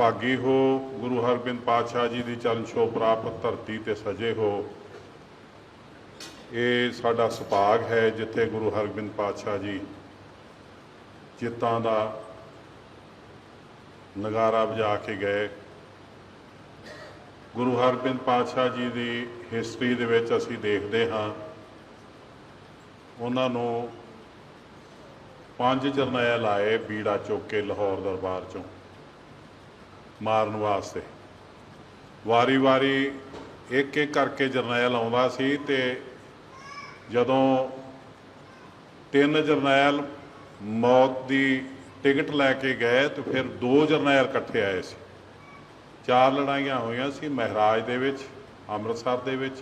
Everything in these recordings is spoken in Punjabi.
ਭਾਗੀ ਹੋ, ਗੁਰੂ ਹਰਗੋਬਿੰਦ ਪਾਤਸ਼ਾਹ ਜੀ ਦੀ ਚਰਨ ਛੋਹ ਪ੍ਰਾਪਤ ਧਰਤੀ ਤੇ ਸਜੇ ਹੋ। ਇਹ ਸਾਡਾ ਸੁਭਾਗ ਹੈ ਜਿੱਥੇ ਗੁਰੂ ਹਰਗੋਬਿੰਦ ਪਾਤਸ਼ਾਹ ਜੀ ਚਿੱਤਾਂ ਦਾ ਨਗਾਰਾ ਵਜਾ ਕੇ ਗਏ। ਗੁਰੂ ਹਰਗੋਬਿੰਦ ਪਾਤਸ਼ਾਹ ਜੀ ਦੀ ਹਿਸਟਰੀ ਦੇ ਵਿੱਚ ਅਸੀਂ ਦੇਖਦੇ ਹਾਂ। ਉਹਨਾਂ ਨੂੰ ਪੰਜ ਜਰਨੈਲ ਆਏ ਬੀੜਾ ਚੁੱਕ ਕੇ ਲਾਹੌਰ ਦਰਬਾਰ ਚੋਂ। ਮਾਰਨ ਵਾਸਤੇ। ਵਾਰੀ-ਵਾਰੀ ਇੱਕ ਇੱਕ ਕਰਕੇ ਜਰਨੈਲ ਆਉਂਦਾ ਸੀ ਤੇ ਜਦੋਂ ਤਿੰਨ ਜਰਨੈਲ ਮੌਤ ਦੀ ਟਿਕਟ ਲੈ ਕੇ ਗਏ ਤੇ ਫਿਰ ਦੋ ਜਰਨੈਲ ਇਕੱਠੇ ਆਏ ਸੀ। ਚਾਰ ਲੜਾਈਆਂ ਹੋਈਆਂ ਸੀ ਮਹਿਰਾਜ ਦੇ ਵਿੱਚ, ਅੰਮ੍ਰਿਤਸਰ ਦੇ ਵਿੱਚ,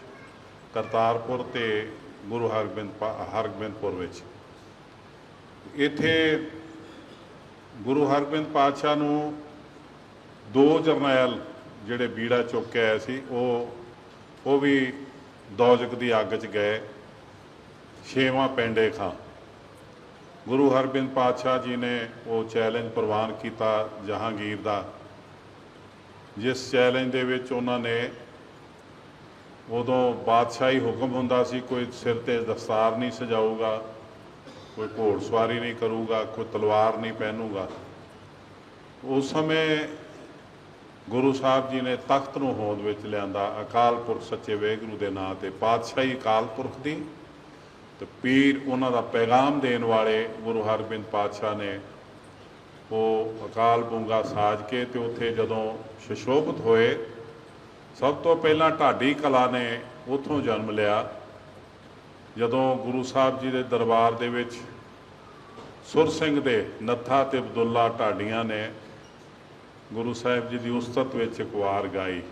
ਕਰਤਾਰਪੁਰ ਤੇ ਗੁਰੂ ਹਰਗੋਬਿੰਦ ਪਾ- ਹਰਗੋਬਿੰਦਪੁਰ ਵਿੱਚ। ਇੱਥੇ ਗੁਰੂ ਹਰਗੋਬਿੰਦ ਪਾਤਸ਼ਾਹ ਨੂੰ ਦੋ ਜਰਨੈਲ ਜਿਹੜੇ ਬੀੜਾ ਚੁੱਕ ਕੇ ਆਏ ਸੀ, ਉਹ ਉਹ ਵੀ ਦੌਜਕ ਦੀ ਅੱਗ 'ਚ ਗਏ। ਛੇਵਾਂ ਪੈਂਡੇ ਖਾਂ। ਗੁਰੂ ਹਰਬਿੰਦ ਪਾਤਸ਼ਾਹ ਜੀ ਨੇ ਉਹ ਚੈਲੰਜ ਪ੍ਰਵਾਨ ਕੀਤਾ ਜਹਾਂਗੀਰ ਦਾ। ਜਿਸ ਚੈਲੰਜ ਦੇ ਵਿੱਚ ਉਹਨਾਂ ਨੇ ਉਦੋਂ ਬਾਦਸ਼ਾਹੀ ਹੁਕਮ ਹੁੰਦਾ ਸੀ, ਕੋਈ ਸਿਰ ਤੇ ਦਸਤਾਰ ਨਹੀਂ ਸਜਾਊਗਾ, ਕੋਈ ਘੋੜ ਸਵਾਰੀ ਨਹੀਂ ਕਰੂਗਾ, ਕੋਈ ਤਲਵਾਰ ਨਹੀਂ ਪਹਿਨੂਗਾ। ਉਸ ਸਮੇਂ ਗੁਰੂ ਸਾਹਿਬ ਜੀ ਨੇ ਤਖਤ ਨੂੰ ਹੋਂਦ ਵਿੱਚ ਲਿਆਂਦਾ, ਅਕਾਲ ਪੁਰਖ ਸੱਚੇ ਵਾਹਿਗੁਰੂ ਦੇ ਨਾਂ ਤੇ ਪਾਤਸ਼ਾਹੀ ਅਕਾਲ ਪੁਰਖ ਦੀ। ਤੇ ਪੀਰ ਉਹਨਾਂ ਦਾ ਪੈਗਾਮ ਦੇਣ ਵਾਲੇ ਗੁਰੂ ਹਰਗੋਬਿੰਦ ਪਾਤਸ਼ਾਹ ਨੇ ਉਹ ਅਕਾਲ ਬੁੰਗਾ ਸਾਜ ਕੇ ਤੇ ਉੱਥੇ ਜਦੋਂ ਸ਼ਸ਼ੋਭਤ ਹੋਏ, ਸਭ ਤੋਂ ਪਹਿਲਾਂ ਢਾਡੀ ਕਲਾ ਨੇ ਉੱਥੋਂ ਜਨਮ ਲਿਆ। ਜਦੋਂ ਗੁਰੂ ਸਾਹਿਬ ਜੀ ਦੇ ਦਰਬਾਰ ਦੇ ਵਿੱਚ ਸੁਰ ਸਿੰਘ ਦੇ ਨੱਥਾ ਤੇ ਅਬਦੁੱਲਾ ਢਾਡੀਆਂ ਨੇ ਗੁਰੂ ਸਾਹਿਬ ਜੀ ਦੀ ਉਸਤਤ ਵਿੱਚ ਇੱਕ ਵਾਰ ਗਾਈ।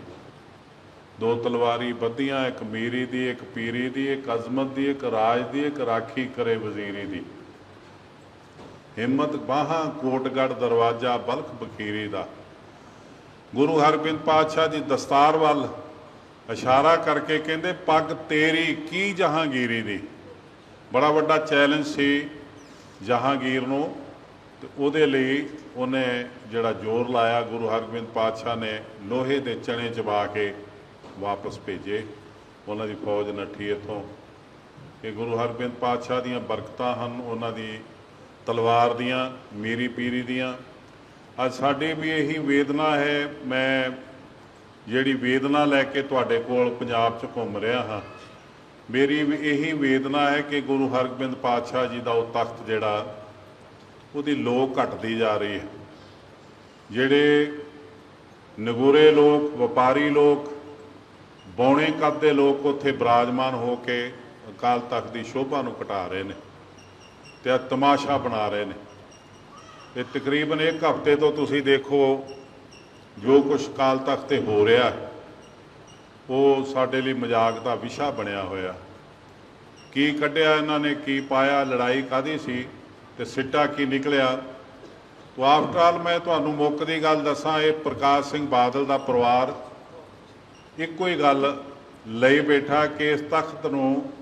ਦੋ ਤਲਵਾਰੀ ਬੱਧੀਆਂ, ਇੱਕ ਮੀਰੀ ਦੀ, ਇੱਕ ਪੀਰੀ ਦੀ, ਇੱਕ ਅਜ਼ਮਤ ਦੀ, ਇੱਕ ਰਾਜ ਦੀ, ਇੱਕ ਰਾਖੀ ਕਰੇ ਵਜ਼ੀਰੀ ਦੀ। ਹਿੰਮਤ ਬਾਹਾਂ ਕੋਟਗੜ ਦਰਵਾਜ਼ਾ, ਬਲਖ ਬਖੀਰੀ ਦਾ। ਗੁਰੂ ਹਰਗੋਬਿੰਦ ਪਾਤਸ਼ਾਹ ਜੀ ਦਸਤਾਰ ਵੱਲ ਇਸ਼ਾਰਾ ਕਰਕੇ ਕਹਿੰਦੇ, ਪੱਗ ਤੇਰੀ ਕੀ ਜਹਾਂਗੀਰੀ ਦੀ? ਬੜਾ ਵੱਡਾ ਚੈਲੰਜ ਸੀ ਜਹਾਂਗੀਰ ਨੂੰ। ਤੇ ਉਹਦੇ ਲਈ ਉਹਨੇ ਜਿਹੜਾ ਜ਼ੋਰ ਲਾਇਆ, ਗੁਰੂ ਹਰਗੋਬਿੰਦ ਪਾਤਸ਼ਾਹ ਨੇ ਲੋਹੇ ਦੇ ਚਣੇ ਚਬਾ ਕੇ ਵਾਪਸ ਭੇਜੇ। ਉਹਨਾਂ ਦੀ ਫੌਜ ਨੱਠੀ ਇੱਥੋਂ। ਇਹ ਗੁਰੂ ਹਰਗੋਬਿੰਦ ਪਾਤਸ਼ਾਹ ਦੀਆਂ ਬਰਕਤਾਂ ਹਨ, ਉਹਨਾਂ ਦੀ ਤਲਵਾਰ ਦੀਆਂ, ਮੀਰੀ ਪੀਰੀ ਦੀਆਂ। ਅੱਜ ਸਾਡੀ ਵੀ ਇਹੀ ਵੇਦਨਾ ਹੈ, ਮੈਂ ਜਿਹੜੀ ਵੇਦਨਾ ਲੈ ਕੇ ਤੁਹਾਡੇ ਕੋਲ ਪੰਜਾਬ 'ਚ ਘੁੰਮ ਰਿਹਾ ਹਾਂ, ਮੇਰੀ ਵੀ ਇਹੀ ਵੇਦਨਾ ਹੈ ਕਿ ਗੁਰੂ ਹਰਗੋਬਿੰਦ ਪਾਤਸ਼ਾਹ ਜੀ ਦਾ ਉਹ ਤਖਤ ਜਿਹੜਾ ਉਹਦੀ ਲੋਕ ਘਟਦੀ ਜਾ ਰਹੀ ਹੈ। ਜਿਹੜੇ ਨਗੂਰੇ ਲੋਕ, ਵਪਾਰੀ ਲੋਕ, ਬੌਣੇ ਕੱਦ ਦੇ ਲੋਕ ਉੱਥੇ ਬਰਾਜਮਾਨ ਹੋ ਕੇ ਅਕਾਲ ਤਖਤ ਦੀ ਸ਼ੋਭਾ ਨੂੰ ਘਟਾ ਰਹੇ ਨੇ ਤੇ ਆ ਤਮਾਸ਼ਾ ਬਣਾ ਰਹੇ ਨੇ। ਤੇ ਤਕਰੀਬਨ ਇੱਕ ਹਫ਼ਤੇ ਤੋਂ ਤੁਸੀਂ ਦੇਖੋ ਜੋ ਕੁਝ ਅਕਾਲ ਤਖਤ ਤੇ ਹੋ ਰਿਹਾ ਉਹ ਸਾਡੇ ਲਈ ਮਜ਼ਾਕ ਦਾ ਵਿਸ਼ਾ ਬਣਿਆ ਹੋਇਆ। ਕੀ ਕੱਢਿਆ ਇਹਨਾਂ ਨੇ, ਕੀ ਪਾਇਆ, ਲੜਾਈ ਕਾਦੀ ਸੀ? ਤੇ ਸਿੱਟਾ ਕੀ ਨਿਕਲਿਆ? ਤੋ ਆਫਟਰ ਆਲ ਮੈਂ ਤੁਹਾਨੂੰ ਮੁੱਕ ਦੀ ਗੱਲ ਦੱਸਾਂ, ਇਹ ਪ੍ਰਕਾਸ਼ ਸਿੰਘ ਬਾਦਲ ਦਾ ਪਰਿਵਾਰ। ਇੱਕੋ ਹੀ ਗੱਲ ਲਈ ਬੈਠਾ ਕਿ ਇਸ ਤਖਤ ਨੂੰ,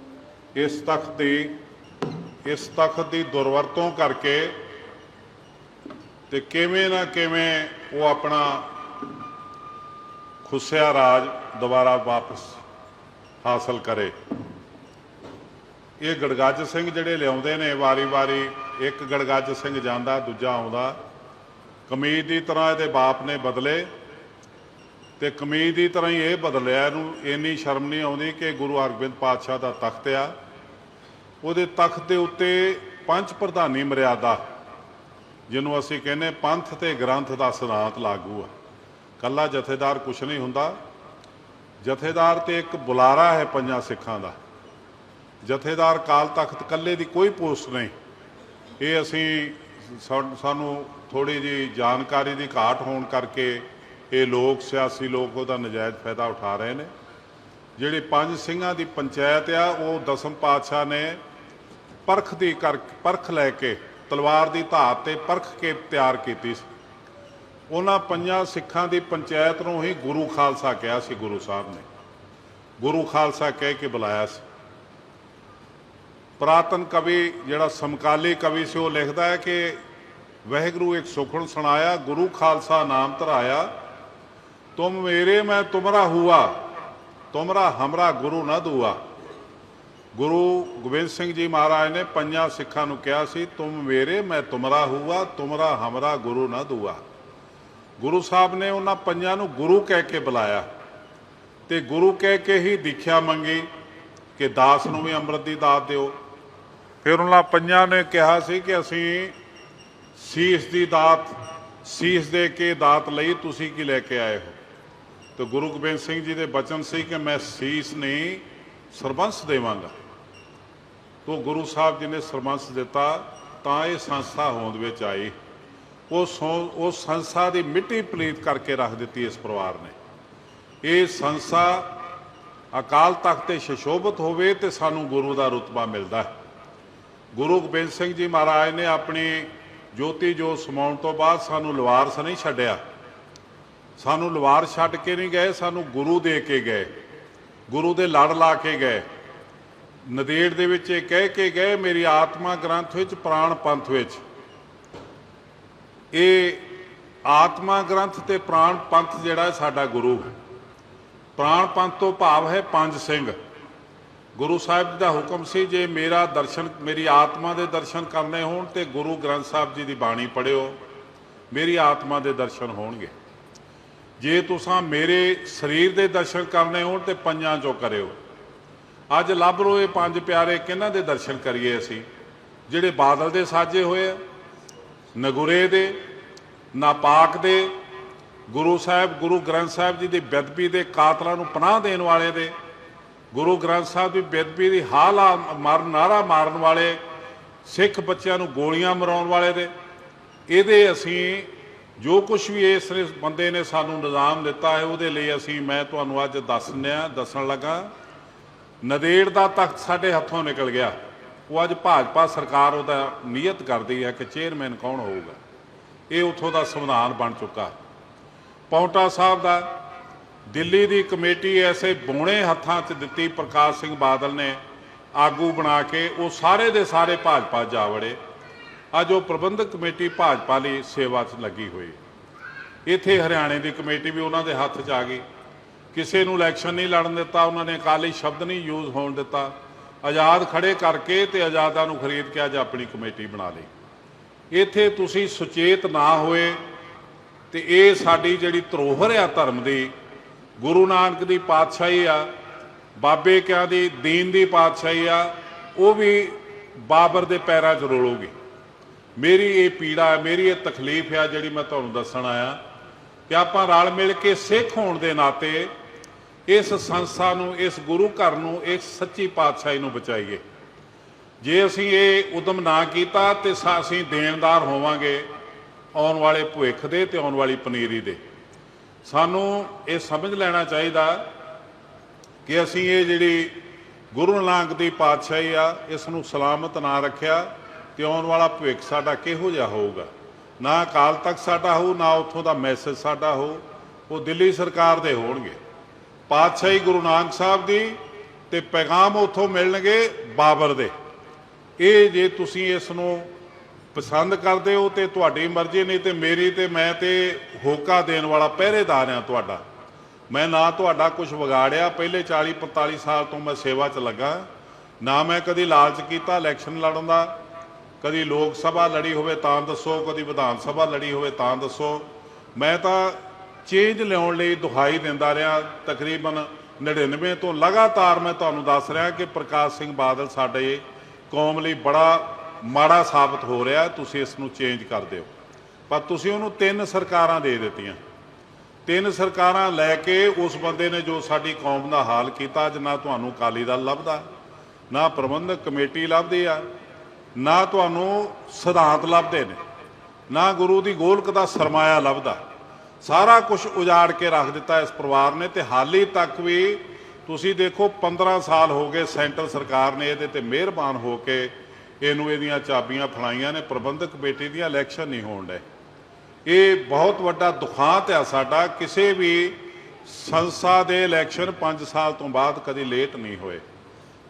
ਇਸ ਤਖਤ ਦੀ, ਇਸ ਤਖਤ ਦੀ ਦੁਰਵਰਤੋਂ ਕਰਕੇ ਤੇ ਕਿਵੇਂ ਨਾ ਕਿਵੇਂ ਉਹ ਆਪਣਾ ਖੁੱਸਿਆ ਰਾਜ ਦੁਬਾਰਾ ਵਾਪਸ ਹਾਸਲ ਕਰੇ। ਇਹ ਗੜਗੱਜ ਸਿੰਘ ਜਿਹੜੇ ਲਿਆਉਂਦੇ ਨੇ ਵਾਰੀ-ਵਾਰੀ ਇੱਕ ਗੜਗੱਜ ਸਿੰਘ ਜਾਂਦਾ, ਦੂਜਾ ਆਉਂਦਾ। ਕਮੀਜ਼ ਦੀ ਤਰ੍ਹਾਂ ਇਹਦੇ ਬਾਪ ਨੇ ਬਦਲੇ ਤੇ ਕਮੀਜ਼ ਦੀ ਤਰ੍ਹਾਂ ਹੀ ਇਹ ਬਦਲਿਆ ਇਹਨੂੰ। ਇੰਨੀ ਸ਼ਰਮ ਨਹੀਂ ਆਉਂਦੀ ਕਿ ਗੁਰੂ ਹਰਗੋਬਿੰਦ ਪਾਤਸ਼ਾਹ ਦਾ ਤਖਤ ਆ। ਉਹਦੇ ਤਖਤ ਦੇ ਉੱਤੇ ਪੰਜ ਪ੍ਰਧਾਨੀ ਮਰਿਆਦਾ, ਜਿਹਨੂੰ ਅਸੀਂ ਕਹਿੰਦੇ ਪੰਥ ਤੇ ਗ੍ਰੰਥ ਦਾ ਸਿਧਾਂਤ ਲਾਗੂ ਆ। ਕੱਲਾ ਜਥੇਦਾਰ ਕੁਛ ਨਹੀਂ ਹੁੰਦਾ। ਜਥੇਦਾਰ ਤੇ ਇੱਕ ਬੁਲਾਰਾ ਹੈ ਪੰਜਾਂ ਸਿੱਖਾਂ ਦਾ। ਜਥੇਦਾਰ ਕਾਲ ਤਖਤ ਕੱਲੇ ਦੀ ਕੋਈ ਪੋਸਟ ਨਹੀਂ। ਇਹ ਅਸੀਂ ਸਾ- ਸਾਨੂੰ ਥੋੜੀ ਜੀ ਜਾਣਕਾਰੀ ਦੀ ਘਾਟ ਹੋਣ ਕਰਕੇ ਇਹ ਲੋਕ, ਸਿਆਸੀ ਲੋਕ ਉਹਦਾ ਨਜਾਇਜ਼ ਫਾਇਦਾ ਉਠਾ ਰਹੇ ਨੇ। ਜਿਹੜੇ ਪੰਜ ਸਿੰਘਾਂ ਦੀ ਪੰਚਾਇਤ ਆ, ਉਹ ਦਸਮ ਪਾਤਸ਼ਾਹ ਨੇ ਪਰਖ ਦੀ ਕਰ, ਪਰਖ ਲੈ ਕੇ, ਤਲਵਾਰ ਦੀ ਧਾਰ ਤੇ ਪਰਖ ਕੇ ਤਿਆਰ ਕੀਤੀ ਸੀ। ਉਹਨਾਂ ਪੰਜਾਂ ਸਿੱਖਾਂ ਦੀ ਪੰਚਾਇਤ ਨੂੰ ਹੀ ਗੁਰੂ ਖਾਲਸਾ ਕਿਹਾ ਸੀ, ਗੁਰੂ ਸਾਹਿਬ ਨੇ। ਗੁਰੂ ਖਾਲਸਾ ਕਹਿ ਕੇ ਬੁਲਾਇਆ ਸੀ। ਪੁਰਾਤਨ ਕਵੀ ਜਿਹੜਾ ਸਮਕਾਲੀ ਕਵੀ ਸੀ, ਉਹ ਲਿਖਦਾ ਹੈ ਕਿ ਵਹਿਗੁਰੂ ਇੱਕ ਸੁਖਣ ਸੁਣਾਇਆ, ਗੁਰੂ ਖਾਲਸਾ ਨਾਮ ਧਰਾਇਆ। ਤੁਮ ਮੇਰੇ ਮੈਂ ਤੁਮਰਾ ਹੁਆ, ਤੁਮਰਾ ਹਮਰਾ ਗੁਰੂ ਨਾ ਦੁਆ। ਗੁਰੂ ਗੋਬਿੰਦ ਸਿੰਘ ਜੀ ਮਹਾਰਾਜ ਨੇ ਪੰਜਾਂ ਸਿੱਖਾਂ ਨੂੰ ਕਿਹਾ ਸੀ, ਤੁਮ ਮੇਰੇ ਮੈਂ ਤੁਮਰਾ ਹੁਆ, ਤੁਮਰਾ ਹਮਰਾ ਗੁਰੂ ਨਾ ਦੁਆ। ਗੁਰੂ ਸਾਹਿਬ ਨੇ ਉਹਨਾਂ ਪੰਜਾਂ ਨੂੰ ਗੁਰੂ ਕਹਿ ਕੇ ਬੁਲਾਇਆ ਤੇ ਗੁਰੂ ਕਹਿ ਕੇ ਹੀ ਦੀਖਿਆ ਮੰਗੀ ਕਿ ਦਾਸ ਨੂੰ ਵੀ ਅੰਮ੍ਰਿਤ ਦੀ ਦਾਤ ਦਿਓ। ਫਿਰ ਉਹਨਾਂ ਪੰਜਾਂ ਨੇ ਕਿਹਾ ਸੀ ਕਿ ਅਸੀਂ ਸੀਸ ਦੀ ਦਾਤ, ਸੀਸ ਦੇ ਕੇ ਦਾਤ ਲਈ ਤੁਸੀਂ ਕੀ ਲੈ ਕੇ ਆਏ ਹੋ? ਤੇ ਗੁਰੂ ਗੋਬਿੰਦ ਸਿੰਘ ਜੀ ਦੇ ਬਚਨ ਸੀ ਕਿ ਮੈਂ ਸੀਸ ਨਹੀਂ ਸਰਬੰਸ ਦੇਵਾਂਗਾ। ਤੋ ਗੁਰੂ ਸਾਹਿਬ ਜੀ ਨੇ ਸਰਬੰਸ ਦਿੱਤਾ, ਤਾਂ ਇਹ ਸੰਸਥਾ ਹੋਂਦ ਵਿੱਚ ਆਈ। ਉਹ ਸੌ- ਉਸ ਸੰਸਥਾ ਦੀ ਮਿੱਟੀ ਪਲੀਤ ਕਰਕੇ ਰੱਖ ਦਿੱਤੀ ਇਸ ਪਰਿਵਾਰ ਨੇ। ਇਹ ਸੰਸਥਾ ਅਕਾਲ ਤਖਤ ਤੇ ਸ਼ਸ਼ੋਭਤ ਹੋਵੇ ਤੇ ਸਾਨੂੰ ਗੁਰੂ ਦਾ ਰਤਬਾ ਮਿਲਦਾ ਹੈ। ਗੁਰੂ ਗੋਬਿੰਦ ਸਿੰਘ ਜੀ ਮਹਾਰਾਜ ਨੇ ਆਪਣੀ ਜੋਤੀ ਜੋ ਸਮਾਉਣ ਤੋਂ ਬਾਅਦ ਸਾਨੂੰ ਲਵਾਰਸ ਨਹੀਂ ਛੱਡਿਆ। ਸਾਨੂੰ ਲਵਾਰ ਛੱਡ ਕੇ ਨਹੀਂ ਗਏ, ਸਾਨੂੰ ਗੁਰੂ ਦੇ ਕੇ ਗਏ। ਗੁਰੂ ਦੇ ਲੜ ਲਾ ਕੇ ਗਏ। ਨਦੇੜ ਦੇ ਵਿੱਚ ਇਹ ਕਹਿ ਕੇ ਗਏ, ਮੇਰੀ ਆਤਮਾ ਗ੍ਰੰਥ ਵਿੱਚ, ਪ੍ਰਾਣ ਪੰਥ ਵਿੱਚ। ਇਹ ਆਤਮਾ ਗ੍ਰੰਥ ਤੇ ਪ੍ਰਾਣ ਪੰਥ ਜਿਹੜਾ ਸਾਡਾ ਗੁਰੂ ਹੈ। ਪ੍ਰਾਣ ਪੰਥ ਤੋਂ ਭਾਵ ਹੈ ਪੰਜ ਸਿੰਘ। ਗੁਰੂ ਸਾਹਿਬ ਜੀ ਦਾ ਹੁਕਮ ਸੀ, ਜੇ ਮੇਰਾ ਦਰਸ਼ਨ, ਮੇਰੀ ਆਤਮਾ ਦੇ ਦਰਸ਼ਨ ਕਰਨੇ ਹੋਣ ਤੇ ਗੁਰੂ ਗ੍ਰੰਥ ਸਾਹਿਬ ਜੀ ਦੀ ਬਾਣੀ ਪੜਿਓ, ਮੇਰੀ ਆਤਮਾ ਦੇ ਦਰਸ਼ਨ ਹੋਣਗੇ। ਜੇ ਤੁਸੀਂ ਮੇਰੇ ਸਰੀਰ ਦੇ ਦਰਸ਼ਨ ਕਰਨੇ ਹੋਣ ਤੇ ਪੰਜਾਂ ਚੋਂ ਕਰਿਓ। ਅੱਜ ਲੱਭ ਲੋ ਇਹ ਪੰਜ ਪਿਆਰੇ, ਕਿਹਨਾਂ ਦੇ ਦਰਸ਼ਨ ਕਰੀਏ ਅਸੀਂ? ਜਿਹੜੇ ਬਾਦਲ ਦੇ ਸਾਜੇ ਹੋਏ ਆ ਨਗੁਰੇ ਦੇ ਨਾਪਾਕ ਦੇ, ਗੁਰੂ ਸਾਹਿਬ, ਗੁਰੂ ਗ੍ਰੰਥ ਸਾਹਿਬ ਜੀ ਦੀ ਬੇਦਬੀ ਦੇ ਕਾਤਲਾਂ ਨੂੰ ਪਨਾਹ ਦੇਣ ਵਾਲੇ ਦੇ ਗੁਰੂ ਗ੍ਰੰਥ ਸਾਹਿਬ ਦੀ ਬੇਦਬੀ ਦੀ ਹਾਲਾ ਮਾਰਨ ਨਾਰਾ ਮਾਰਨ ਵਾਲੇ, ਸਿੱਖ ਬੱਚਿਆਂ ਨੂੰ ਗੋਲੀਆਂ ਮਰਾਉਣ ਵਾਲੇ ਦੇ। ਇਹਦੇ ਅਸੀਂ ਜੋ ਕੁਝ ਵੀ ਇਸ ਬੰਦੇ ਨੇ ਸਾਨੂੰ ਨਿਜ਼ਾਮ ਦਿੱਤਾ ਹੈ, ਉਹਦੇ ਲਈ ਅਸੀਂ, ਮੈਂ ਤੁਹਾਨੂੰ ਅੱਜ ਦੱਸਣਿਆ ਦੱਸਣ ਲੱਗਾ। ਨਦੇੜ ਦਾ ਤਖਤ ਸਾਡੇ ਹੱਥੋਂ ਨਿਕਲ ਗਿਆ। ਉਹ ਅੱਜ ਭਾਜਪਾ ਸਰਕਾਰ ਉਹਦਾ ਨੀਅਤ ਕਰਦੀ ਹੈ ਕਿ ਚੇਅਰਮੈਨ ਕੌਣ ਹੋਊਗਾ। ਇਹ ਉਥੋਂ ਦਾ ਸੰਵਿਧਾਨ ਬਣ ਚੁੱਕਾ। ਪੌਂਟਾ ਸਾਹਿਬ ਦਾ ਦਿੱਲੀ ਦੀ ਕਮੇਟੀ ਐਸੇ ਬੋਣੇ ਹੱਥਾਂ 'ਚ ਦਿੱਤੀ, ਪ੍ਰਕਾਸ਼ ਸਿੰਘ ਬਾਦਲ ਨੇ ਆਗੂ ਬਣਾ ਕੇ ਉਹ ਸਾਰੇ ਦੇ ਸਾਰੇ ਭਾਜਪਾ ਜਾ ਵੜੇ। ਅੱਜ ਉਹ ਪ੍ਰਬੰਧਕ ਕਮੇਟੀ ਭਾਜਪਾ ਲਈ ਸੇਵਾ 'ਚ ਲੱਗੀ ਹੋਈ। ਇੱਥੇ ਹਰਿਆਣੇ ਦੀ ਕਮੇਟੀ ਵੀ ਉਹਨਾਂ ਦੇ ਹੱਥ 'ਚ ਆ ਗਈ। ਕਿਸੇ ਨੂੰ ਇਲੈਕਸ਼ਨ ਨਹੀਂ ਲੜਨ ਦਿੱਤਾ, ਉਹਨਾਂ ਨੇ ਅਕਾਲੀ ਸ਼ਬਦ ਨਹੀਂ ਯੂਜ਼ ਹੋਣ ਦਿੱਤਾ। ਆਜ਼ਾਦ ਖੜੇ ਕਰਕੇ ਤੇ ਆਜ਼ਾਦਾਂ ਨੂੰ ਖਰੀਦ ਕੇ ਅੱਜ ਆਪਣੀ ਕਮੇਟੀ ਬਣਾ ਲਈ। ਇੱਥੇ ਤੁਸੀਂ ਸੁਚੇਤ ਨਾ ਹੋਏ ਤੇ ਇਹ ਸਾਡੀ ਜਿਹੜੀ ਧਰੋਹਰ ਆ ਧਰਮ ਦੀ ਗੁਰੂ ਨਾਨਕ ਦੀ ਪਾਤਸ਼ਾਹੀ ਆ, ਬਾਬੇ ਕਿਆ ਦੀ, ਦੀਨ ਦੀ ਪਾਤਸ਼ਾਹੀ ਆ, ਉਹ ਵੀ ਬਾਬਰ ਦੇ ਪੈਰਾਂ 'ਚ ਰੋਲੋਗੀ। ਮੇਰੀ ਇਹ ਪੀੜਾ ਹੈ ਮੇਰੀ ਇਹ ਤਕਲੀਫ ਆ ਜਿਹੜੀ ਮੈਂ ਤੁਹਾਨੂੰ ਦੱਸਣ ਆਇਆ ਕਿ ਆਪਾਂ ਰਲ ਮਿਲ ਕੇ ਸਿੱਖ ਹੋਣ ਦੇ ਨਾਤੇ ਇਸ ਸੰਸਥਾ ਨੂੰ, ਇਸ ਗੁਰੂ ਘਰ ਨੂੰ, ਇਸ ਸੱਚੀ ਪਾਤਸ਼ਾਹੀ ਨੂੰ ਬਚਾਈਏ। ਜੇ ਅਸੀਂ ਇਹ ਉਦਮ ਨਾ ਕੀਤਾ ਤੇ ਅਸੀਂ ਦੇਣਦਾਰ ਹੋਵਾਂਗੇ ਆਉਣ ਵਾਲੇ ਭਵਿੱਖ ਦੇ ਤੇ ਆਉਣ ਵਾਲੀ ਪਨੀਰੀ ਦੇ। ਸਾਨੂੰ ਇਹ ਸਮਝ ਲੈਣਾ ਚਾਹੀਦਾ ਕਿ ਅਸੀਂ ਇਹ ਜਿਹੜੀ ਗੁਰੂ ਨਾਨਕ ਦੀ ਪਾਤਸ਼ਾਹੀ ਆ, ਇਸ ਨੂੰ ਸਲਾਮਤ ਨਾ ਰੱਖਿਆ ਤੇ ਆਉਣ ਵਾਲਾ ਭਵਿੱਖ ਸਾਡਾ ਕਿਹੋ ਜਿਹਾ ਹੋਊਗਾ? ਨਾ ਅਕਾਲ ਤੱਕ ਸਾਡਾ ਹੋਊ, ਨਾ ਉੱਥੋਂ ਦਾ ਮੈਸੇਜ ਸਾਡਾ ਹੋ ਉਹ ਦਿੱਲੀ ਸਰਕਾਰ ਦੇ ਹੋਣਗੇ। ਪਾਤਸ਼ਾਹੀ ਗੁਰੂ ਨਾਨਕ ਸਾਹਿਬ ਦੀ ਤੇ ਪੈਗਾਮ ਉੱਥੋਂ ਮਿਲਣਗੇ ਬਾਬਰ ਦੇ। ਇਹ ਜੇ ਤੁਸੀਂ ਇਸ ਨੂੰ ਪਸੰਦ ਕਰਦੇ ਹੋ ਤੇ ਤੁਹਾਡੀ ਮਰਜ਼ੀ, ਨਹੀਂ ਤੇ ਮੇਰੀ ਤੇ ਮੈਂ ਤੇ ਹੋਕਾ ਦੇਣ ਵਾਲਾ ਪਹਿਰੇਦਾਰ ਆ ਤੁਹਾਡਾ। ਮੈਂ ਨਾ ਤੁਹਾਡਾ ਕੁਝ ਵਿਗਾੜਿਆ, ਪਹਿਲੇ 40 45 ਸਾਲ ਤੋਂ ਮੈਂ ਸੇਵਾ 'ਚ ਲੱਗਾ। ਨਾ ਮੈਂ ਕਦੀ ਲਾਲਚ ਕੀਤਾ ਇਲੈਕਸ਼ਨ ਲੜਨ ਦਾ। ਕਦੀ ਲੋਕ ਸਭਾ ਲੜੀ ਹੋਵੇ ਤਾਂ ਦੱਸੋ, ਕਦੀ ਵਿਧਾਨ ਸਭਾ ਲੜੀ ਹੋਵੇ ਤਾਂ ਦੱਸੋ। ਮੈਂ ਤਾਂ ਚੇਂਜ ਲਿਆਉਣ ਲਈ ਦੁਹਾਈ ਦਿੰਦਾ ਰਿਹਾ, ਤਕਰੀਬਨ 99 ਤੋਂ ਲਗਾਤਾਰ ਮੈਂ ਤੁਹਾਨੂੰ ਦੱਸ ਰਿਹਾ ਕਿ ਪ੍ਰਕਾਸ਼ ਸਿੰਘ ਬਾਦਲ ਸਾਡੇ ਕੌਮ ਲਈ ਬੜਾ ਮਾੜਾ ਸਾਬਤ ਹੋ ਰਿਹਾ, ਤੁਸੀਂ ਇਸ ਨੂੰ ਚੇਂਜ ਕਰ ਦਿਓ। ਪਰ ਤੁਸੀਂ ਉਹਨੂੰ ਤਿੰਨ ਸਰਕਾਰਾਂ ਦੇ ਦਿੱਤੀਆਂ। ਤਿੰਨ ਸਰਕਾਰਾਂ ਲੈ ਕੇ ਉਸ ਬੰਦੇ ਨੇ ਜੋ ਸਾਡੀ ਕੌਮ ਦਾ ਹਾਲ ਕੀਤਾ, ਅੱਜ ਨਾ ਤੁਹਾਨੂੰ ਅਕਾਲੀ ਦਲ ਲੱਭਦਾ, ਨਾ ਪ੍ਰਬੰਧਕ ਕਮੇਟੀ ਲੱਭਦੀ ਆ, ਨਾ ਤੁਹਾਨੂੰ ਸਿਧਾਂਤ ਲੱਭਦੇ ਨੇ, ਨਾ ਗੁਰੂ ਦੀ ਗੋਲਕ ਦਾ ਸਰਮਾਇਆ ਲੱਭਦਾ। ਸਾਰਾ ਕੁਝ ਉਜਾੜ ਕੇ ਰੱਖ ਦਿੱਤਾ ਇਸ ਪਰਿਵਾਰ ਨੇ ਤੇ ਹਾਲੇ ਤੱਕ ਵੀ ਤੁਸੀਂ ਦੇਖੋ 15 ਸਾਲ ਹੋ ਗਏ ਸੈਂਟਰ ਸਰਕਾਰ ਨੇ ਇਹਦੇ ਤੇ ਮਿਹਰਬਾਨ ਹੋ ਕੇ ਇਹਨੂੰ ਇਹਦੀਆਂ ਚਾਬੀਆਂ ਫੜਾਈਆਂ ਨੇ, ਪ੍ਰਬੰਧਕ ਕਮੇਟੀ ਦੀਆਂ ਇਲੈਕਸ਼ਨ ਨਹੀਂ ਹੋਣ ਡੇ ਇਹ ਬਹੁਤ ਵੱਡਾ ਦੁਖਾਂਤ ਆ ਸਾਡਾ, ਕਿਸੇ ਵੀ ਸੰਸਥਾ ਦੇ ਇਲੈਕਸ਼ਨ 5 ਸਾਲ ਤੋਂ ਬਾਅਦ ਕਦੀ ਲੇਟ ਨਹੀਂ ਹੋਏ।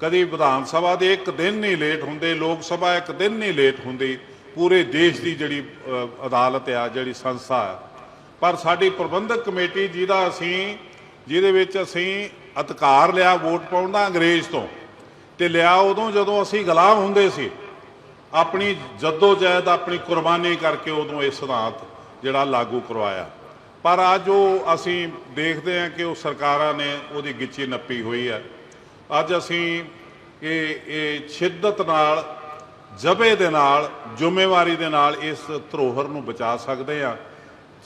ਕਦੀ ਵਿਧਾਨ ਸਭਾ ਦੇ ਇੱਕ ਦਿਨ ਨਹੀਂ ਲੇਟ ਹੁੰਦੇ, ਲੋਕ ਸਭਾ ਇੱਕ ਦਿਨ ਨਹੀਂ ਲੇਟ ਹੁੰਦੀ, ਪੂਰੇ ਦੇਸ਼ ਦੀ ਜਿਹੜੀ ਅਦਾਲਤ ਆ, ਜਿਹੜੀ ਸੰਸਥਾ ਆ। ਪਰ ਸਾਡੀ ਪ੍ਰਬੰਧਕ ਕਮੇਟੀ ਜਿਹਦਾ ਅਸੀਂ, ਜਿਹਦੇ ਵਿੱਚ ਅਸੀਂ ਅਧਿਕਾਰ ਲਿਆ ਵੋਟ ਪਾਉਣ ਦਾ ਅੰਗਰੇਜ਼ ਤੋਂ ਤੇ ਲਿਆ ਉਦੋਂ ਜਦੋਂ ਅਸੀਂ ਗੁਲਾਮ ਹੁੰਦੇ ਸੀ, ਆਪਣੀ ਜਦੋਜਹਿਦ, ਆਪਣੀ ਕੁਰਬਾਨੀ ਕਰਕੇ ਉਦੋਂ ਇਹ ਸਿਧਾਂਤ ਜਿਹੜਾ ਲਾਗੂ ਕਰਵਾਇਆ। ਪਰ ਅੱਜ ਉਹ ਅਸੀਂ ਦੇਖਦੇ ਹਾਂ ਕਿ ਉਹ ਸਰਕਾਰਾਂ ਨੇ ਉਹਦੀ ਗਿੱਚੀ ਨੱਪੀ ਹੋਈ ਹੈ। ਅੱਜ ਅਸੀਂ ਇਹ ਇਹ ਸ਼ਿੱਦਤ ਨਾਲ, ਜਬੇ ਦੇ ਨਾਲ, ਜ਼ਿੰਮੇਵਾਰੀ ਦੇ ਨਾਲ ਇਸ ਧਰੋਹਰ ਨੂੰ ਬਚਾ ਸਕਦੇ ਹਾਂ।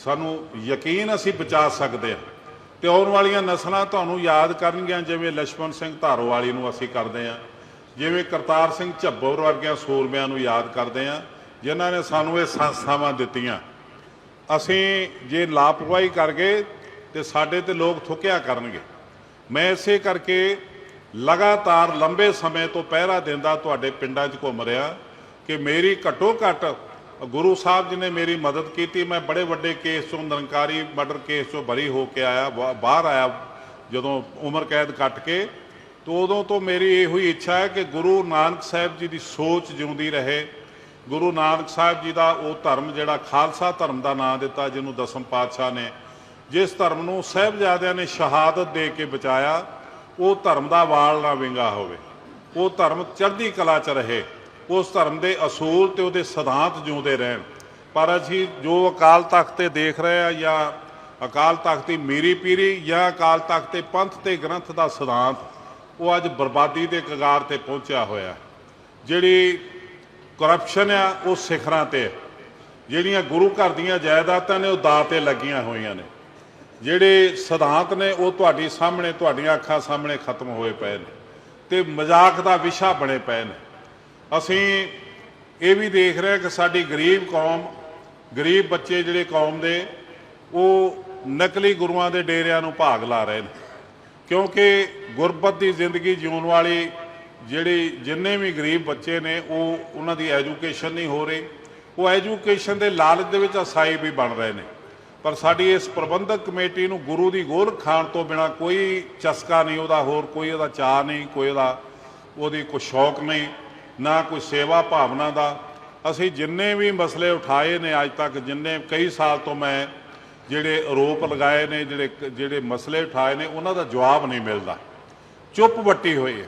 ਸਾਨੂੰ ਯਕੀਨ ਅਸੀਂ ਬਚਾ ਸਕਦੇ ਹਾਂ। ਤੇ ਆਉਣ ਵਾਲੀਆਂ ਨਸਲਾਂ ਤੁਹਾਨੂੰ ਯਾਦ ਕਰਨਗੀਆਂ, ਜਿਵੇਂ ਲਛਮਣ ਸਿੰਘ ਧਾਰੋਵਾਲੀ ਨੂੰ ਅਸੀਂ ਕਰਦੇ ਆਂ ਜਿਵੇਂ ਕਰਤਾਰ ਸਿੰਘ ਝੱਬੋਰ ਵਰਗਿਆਂ ਸੂਰਮਿਆਂ ਨੂੰ ਯਾਦ ਕਰਦੇ ਆਂ ਜਿਨ੍ਹਾਂ ਨੇ ਸਾਨੂੰ ਇਹ ਸੰਸਥਾਵਾਂ ਦਿੱਤੀਆਂ। ਅਸੀਂ ਜੇ ਲਾਪਰਵਾਹੀ ਕਰ ਗਏ ਤੇ ਸਾਡੇ ਤੇ ਲੋਕ ਥੁੱਕਿਆ ਕਰਨਗੇ। ਮੈਂ ਇਸੇ ਕਰਕੇ ਲਗਾਤਾਰ ਲੰਬੇ ਸਮੇਂ ਤੋਂ ਪਹਿਰਾ ਦਿੰਦਾ ਤੁਹਾਡੇ ਪਿੰਡਾਂ 'ਚ ਘੁੰਮ ਰਿਹਾ ਕਿ ਮੇਰੀ ਘੱਟੋ ਘੱਟ ਗੁਰੂ ਸਾਹਿਬ ਜੀ ਨੇ ਮੇਰੀ ਮਦਦ ਕੀਤੀ। ਮੈਂ ਬੜੇ ਵੱਡੇ ਕੇਸ ਚੋਂ, ਨਿਰੰਕਾਰੀ ਮਰਡਰ ਕੇਸ ਚੋਂ ਬਰੀ ਹੋ ਕੇ ਆਇਆ, ਬਾ- ਬਾਹਰ ਆਇਆ ਜਦੋਂ ਉਮਰ ਕੈਦ ਕੱਟ ਕੇ। ਤੋਂ ਉਦੋਂ ਤੋਂ ਮੇਰੀ ਇਹੋ ਹੀ ਇੱਛਾ ਹੈ ਕਿ ਗੁਰੂ ਨਾਨਕ ਸਾਹਿਬ ਜੀ ਦੀ ਸੋਚ ਜਿਉਂਦੀ ਰਹੇ। ਗੁਰੂ ਨਾਨਕ ਸਾਹਿਬ ਜੀ ਦਾ ਉਹ ਧਰਮ ਜਿਹੜਾ ਖਾਲਸਾ ਧਰਮ ਦਾ ਨਾਮ ਦਿੱਤਾ, ਜਿਹਨੂੰ ਦਸਮ ਪਾਤਸ਼ਾਹ ਨੇ, ਜਿਸ ਧਰਮ ਨੂੰ ਸਾਹਿਬਜ਼ਾਦਿਆਂ ਨੇ ਸ਼ਹਾਦਤ ਦੇ ਕੇ ਬਚਾਇਆ, ਉਹ ਧਰਮ ਦਾ ਵਾਲ ਨਾ ਵਿੰਗਾ ਹੋਵੇ। ਉਹ ਧਰਮ ਚੜ੍ਹਦੀ ਕਲਾ 'ਚ ਰਹੇ। ਉਸ ਧਰਮ ਦੇ ਅਸੂਲ ਤੇ ਉਹਦੇ ਸਿਧਾਂਤ ਜਿਉਂਦੇ ਰਹਿਣ। ਪਰ ਅਸੀਂ ਜੋ ਅਕਾਲ ਤਖਤ ਤੇ ਦੇਖ ਰਹੇ ਆ ਜਾਂ ਅਕਾਲ ਤਖਤ ਦੀ ਮੀਰੀ ਪੀਰੀ ਜਾਂ ਅਕਾਲ ਤਖਤ ਤੇ ਪੰਥ ਤੇ ਗ੍ਰੰਥ ਦਾ ਸਿਧਾਂਤ, ਉਹ ਅੱਜ ਬਰਬਾਦੀ ਦੇ ਕਗਾਰ ਤੇ ਪਹੁੰਚਿਆ ਹੋਇਆ। ਜਿਹੜੀ ਕਰਪਸ਼ਨ ਆ, ਉਹ ਸਿਖਰਾਂ ਤੇ ਜਿਹੜੀਆਂ ਗੁਰੂ ਘਰ ਦੀਆਂ ਜਾਇਦਾਦਾਂ ਨੇ, ਉਹ ਦਾਅ ਤੇ ਲੱਗੀਆਂ ਹੋਈਆਂ ਨੇ। ਜਿਹੜੇ ਸਿਧਾਂਤ ਨੇ, ਉਹ ਤੁਹਾਡੀ ਸਾਹਮਣੇ, ਤੁਹਾਡੀਆਂ ਅੱਖਾਂ ਸਾਹਮਣੇ ਖਤਮ ਹੋਏ ਪਏ ਨੇ ਤੇ ਮਜ਼ਾਕ ਦਾ ਵਿਸ਼ਾ ਬਣੇ ਪਏ ਨੇ। ਅਸੀਂ ਇਹ ਵੀ ਦੇਖ ਰਹੇ ਹਾਂ ਕਿ ਸਾਡੀ ਗਰੀਬ ਕੌਮ, ਗਰੀਬ ਬੱਚੇ ਜਿਹੜੇ ਕੌਮ ਦੇ, ਉਹ ਨਕਲੀ ਗੁਰੂਆਂ ਦੇ ਡੇਰਿਆਂ ਨੂੰ ਭਾਗ ਲਾ ਰਹੇ ਨੇ। ਕਿਉਂਕਿ ਗੁਰਬਤ ਦੀ ਜ਼ਿੰਦਗੀ ਜਿਉਣ ਵਾਲੀ ਜਿਹੜੀ ਜਿੰਨੇ ਵੀ ਗਰੀਬ ਬੱਚੇ ਨੇ, ਉਹ ਉਹਨਾਂ ਦੀ ਐਜੂਕੇਸ਼ਨ ਨਹੀਂ ਹੋ ਰਹੀ। ਉਹ ਐਜੂਕੇਸ਼ਨ ਦੇ ਲਾਲਚ ਦੇ ਵਿੱਚ ਅਸਾਈ ਵੀ ਬਣ ਰਹੇ ਨੇ। ਪਰ ਸਾਡੀ ਇਸ ਪ੍ਰਬੰਧਕ ਕਮੇਟੀ ਨੂੰ ਗੁਰੂ ਦੀ ਗੋਲ ਖਾਣ ਤੋਂ ਬਿਨਾ ਕੋਈ ਚਸਕਾ ਨਹੀਂ, ਉਹਦਾ ਹੋਰ ਕੋਈ ਉਹਦਾ ਚਾਹ ਨਹੀਂ, ਕੋਈ ਉਹਦਾ, ਉਹਦੀ ਕੋਈ ਸ਼ੌਕ ਨਹੀਂ। ਨਾ ਕੋਈ ਸੇਵਾ ਭਾਵਨਾ ਦਾ। ਅਸੀਂ ਜਿੰਨੇ ਵੀ ਮਸਲੇ ਉਠਾਏ ਨੇ ਅੱਜ ਤੱਕ, ਜਿੰਨੇ ਕਈ ਸਾਲ ਤੋਂ ਮੈਂ ਜਿਹੜੇ ਆਰੋਪ ਲਗਾਏ ਨੇ, ਜਿਹੜੇ ਜਿਹੜੇ ਮਸਲੇ ਉਠਾਏ ਨੇ, ਉਹਨਾਂ ਦਾ ਜਵਾਬ ਨਹੀਂ ਮਿਲਦਾ। ਚੁੱਪ ਵੱਟੀ ਹੋਈ ਹੈ।